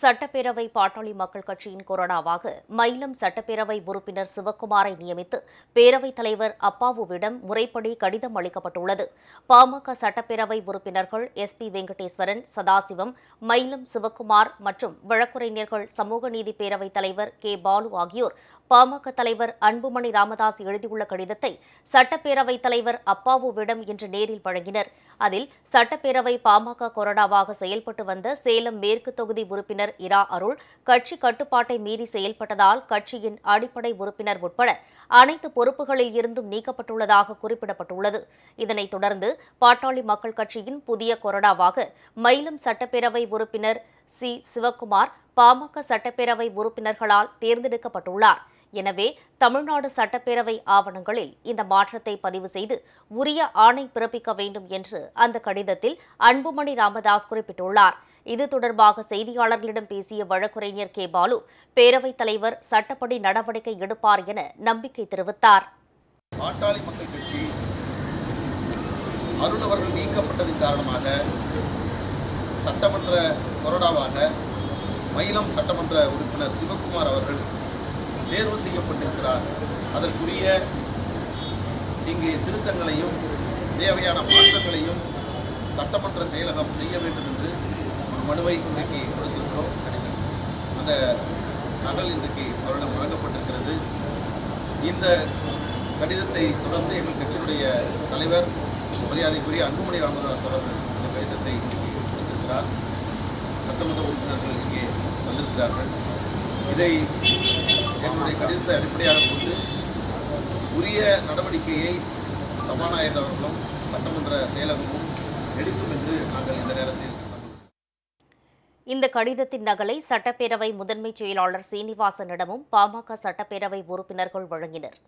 சட்டப்பேரவை பாட்டாளி மக்கள் கட்சியின் கொறடாவாக மயிலம் சட்டப்பேரவை உறுப்பினர் சிவக்குமாரை நியமித்து பேரவைத் தலைவர் அப்பாவுவிடம் முறைப்படி கடிதம் அளிக்கப்பட்டுள்ளது. பாமக சட்டப்பேரவை உறுப்பினர்கள் எஸ் பி வெங்கடேஸ்வரன் சதாசிவம் மயிலம் சிவக்குமார் மற்றும் வழக்குரைஞர்கள் சமூக நீதி பேரவைத் தலைவர் கே. பாலு ஆகியோர் பாமக தலைவர் அன்புமணி ராமதாஸ் எழுதியுள்ள கடிதத்தை சட்டப்பேரவைத் தலைவர் அப்பாவுவிடம் இன்று நேரில் வழங்கினர். அதில் சட்டப்பேரவை பாமக கொறடாவாக செயல்பட்டு வந்த சேலம் மேற்கு தொகுதி உறுப்பினர் இரா அருள் கட்சி கட்டுப்பாட்டை மீறி செயல்பட்டதால் கட்சியின் அடிப்படை உறுப்பினர் உட்பட அனைத்து பொறுப்புகளில் இருந்தும் நீக்கப்பட்டுள்ளதாக குறிப்பிடப்பட்டுள்ளது. இதனைத் தொடர்ந்து பாட்டாளி மக்கள் கட்சியின் புதிய கொறடாவாக மயிலம் சட்டப்பேரவை உறுப்பினர் சி. சிவக்குமார் பாமக சட்டப்பேரவை உறுப்பினர்களால் தேர்ந்தெடுக்கப்பட்டுள்ளார். எனவே தமிழ்நாடு சட்டப்பேரவை ஆவணங்களில் இந்த மாற்றத்தை பதிவு செய்து உரிய ஆணை பிறப்பிக்க வேண்டும் என்று அந்த கடிதத்தில் அன்புமணி ராமதாஸ் குறிப்பிட்டுள்ளார். இது தொடர்பாக செய்தியாளர்களிடம் பேசிய வழக்குரைஞர் கே. பாலு பேரவைத் தலைவர் சட்டப்படி நடவடிக்கை எடுப்பார் என நம்பிக்கை தெரிவித்தார். பாட்டாளி மக்கள் கட்சி அவர்கள் நீக்கப்பட்டதன் காரணமாக சட்டமன்ற கொறடாவாக மயிலம் சட்டமன்ற உறுப்பினர் சிவகுமார் அவர்கள் தேர்வு செய்யப்பட்டிருக்கிறார். அதற்குரிய இங்கே திருத்தங்களையும் தேவையான மாற்றங்களையும் சட்டமன்ற செயலகம் செய்ய வேண்டும் என்று ஒரு மனுவை இன்றைக்கு கொடுத்திருக்கிறோம். அந்த நகல் இன்றைக்கு அவரிடம் வழங்கப்பட்டிருக்கிறது. இந்த கடிதத்தை தொடர்ந்து எங்கள் கட்சியினுடைய தலைவர் மரியாதைக்குரிய அன்புமணி ராமதாஸ் அவர்கள் இந்த கடிதத்தை கொடுத்திருக்கிறார். சட்டமன்ற உறுப்பினர்கள் இங்கே வந்திருக்கிறார்கள். இதை அவருடைய கடிதத்தை அடிப்படையாக கொண்டு உரிய நடவடிக்கையை சபாநாயகர் அவர்களும் சட்டமன்ற செயலகமும் எடுக்கும் என்று நாங்கள் இந்த நேரத்தில் இந்த கடிதத்தின் நகலை சட்டப்பேரவை முதன்மைச் செயலாளர் சீனிவாசனிடமும் பாமக சட்டப்பேரவை உறுப்பினர்கள் வழங்கினர்.